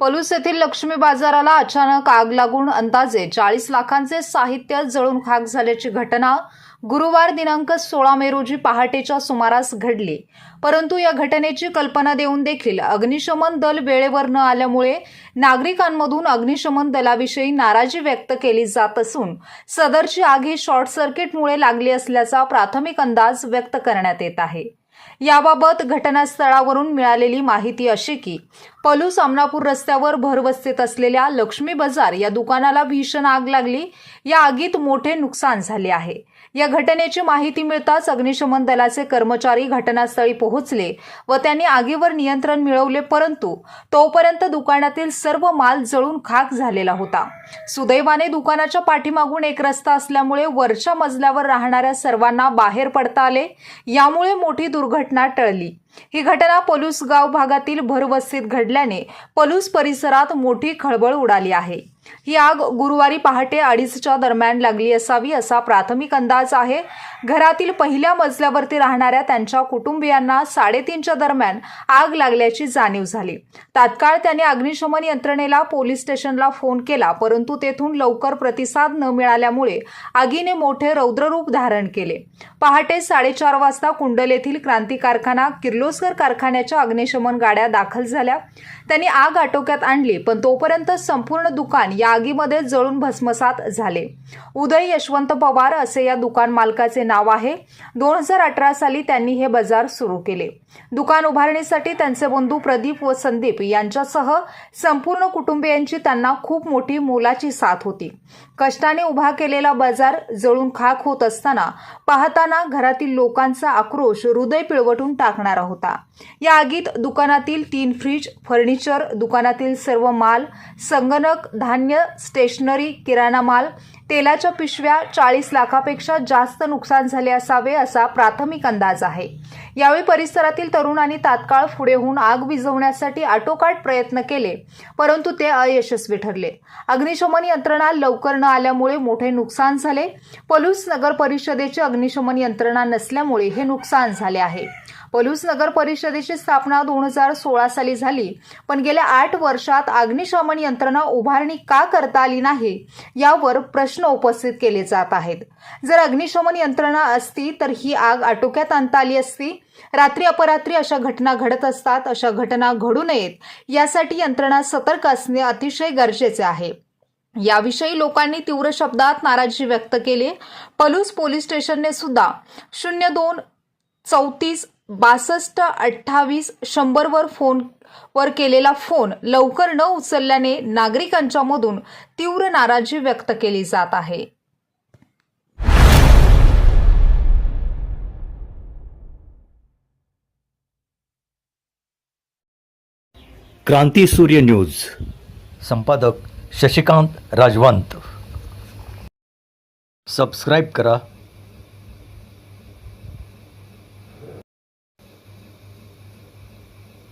पलूस येथील लक्ष्मी बाजाराला अचानक आग लागून अंदाजे चाळीस लाखांचे साहित्य जळून खाक झाल्याची घटना गुरुवार दिनांक सोळा मे रोजी पहाटेच्या सुमारास घडली. परंतु या घटनेची कल्पना देऊन देखील अग्निशमन दल वेळेवर न आल्यामुळे नागरिकांमधून अग्निशमन दलाविषयी नाराजी व्यक्त केली जात असून सदरची आग ही शॉर्ट सर्किटमुळे लागली असल्याचा प्राथमिक अंदाज व्यक्त करण्यात येत आहे. याबाबत घटनास्थळावरून मिळालेली माहिती अशी की पलू सामनापूर रस्त्यावर भरवस्तीत असलेल्या लक्ष्मी बाजार या दुकानाला भीषण आग लागली. या आगीत मोठे नुकसान झाले आहे. या घटनेची माहिती मिळताच अग्निशमन दलाचे कर्मचारी घटनास्थळी पोहोचले व त्यांनी आगीवर नियंत्रण मिळवले परंतु तोपर्यंत दुकानातील सर्व माल जळून खाक झालेला होता. सुदैवाने दुकानाच्या पाठीमागून एक रस्ता असल्यामुळे वरच्या मजल्यावर राहणाऱ्या सर्वांना बाहेर पडता आले. यामुळे मोठी दुर्घटना टळली. ही घटना पलूस गाव भागातील भरवस्तीत घडल्याने पलूस परिसरात मोठी खळबळ उडाली आहे. ही आग गुरुवारी पहाटे अडीचच्या दरम्यान लागली असावी असा प्राथमिक अंदाज आहे. घरातील पहिल्या मजल्यावरती राहणाऱ्या त्यांच्या कुटुंबियांना साडेतीनच्या दरम्यान आग लागल्याची जाणीव झाली. तात्काळ त्यांनी अग्निशमन यंत्रणेला पोलीस स्टेशनला फोन केला परंतु तेथून लवकर प्रतिसाद न मिळाल्यामुळे आगीने मोठे रौद्ररूप धारण केले. पहाटे साडेचार वाजता कुंडल येथील क्रांती कारखाना किर्लोस्कर कारखान्याच्या अग्निशमन गाड्या दाखल झाल्या. त्यांनी आग आटोक्यात आणली पण तोपर्यंत संपूर्ण दुकान या आगीमध्ये जळून भस्मसात झाले. उदय यशवंत पवार असे या दुकान मालकाचे नाव आहे. दोन हजार अठरा साली त्यांनी हे बाजार सुरू केले. दुकान उभारणीसाठी त्यांचे बंधू प्रदीप व संदीप यांच्यासह संपूर्ण कुटुंबियांची त्यांना खूप मोठी मोलाची साथ होती. कष्टाने उभा केलेला बाजार जळून खाक होत असताना पाहताना घरातील लोकांचा आक्रोश हृदय पिळवटून टाकणारा होता. या आगीत दुकानातील तीन फ्रीज फर्निचर दुकानातील सर्व माल संगणक धान्य स्टेशनरी किराणा माल तेलाच्या पिशव्या चाळीस लाखापेक्षा जास्त नुकसान झाले असावे असा प्राथमिक अंदाज आहे. यावेळी परिसरातील तरुणांनी तात्काळ पुढे होऊन आग विझवण्यासाठी आटोकाट प्रयत्न केले परंतु ते अयशस्वी ठरले. अग्निशमन यंत्रणा लवकर न आल्यामुळे मोठे नुकसान झाले. पलूस नगर परिषदेची अग्निशमन यंत्रणा नसल्यामुळे हे नुकसान झाले आहे. पलूस नगर परिषदेची स्थापना दोन हजार सोळा साली झाली पण गेल्या आठ वर्षात अग्निशमन यंत्रणा उभारणी का करता आली नाही यावर प्रश्न प्रश्न उपस्थित केले जात आहेत. जर अग्निशमन यंत्रणा असती तर ही आग आटोक्यात आणता आली असती. रात्री अपरात्री अशा घटना घडत असतात अशा घटना घडू नयेत. यासाठी यंत्रणा सतर्क असणे अतिशय गरजेचे आहे. याविषयी लोकांनी तीव्र शब्दात नाराजी व्यक्त केली. पलूस पोलीस स्टेशनने सुद्धा शून्य दोन चौतीस बासष्ट अठ्ठावीस शंभरवर फोन वर केलेला फोन लवकर न उचलल्याने नागरिकांच्या मधून तीव्र नाराजी व्यक्त केली जात आहे. क्रांती सूर्य न्यूज. संपादक शशिकांत राजवंत. सबस्क्राईब करा.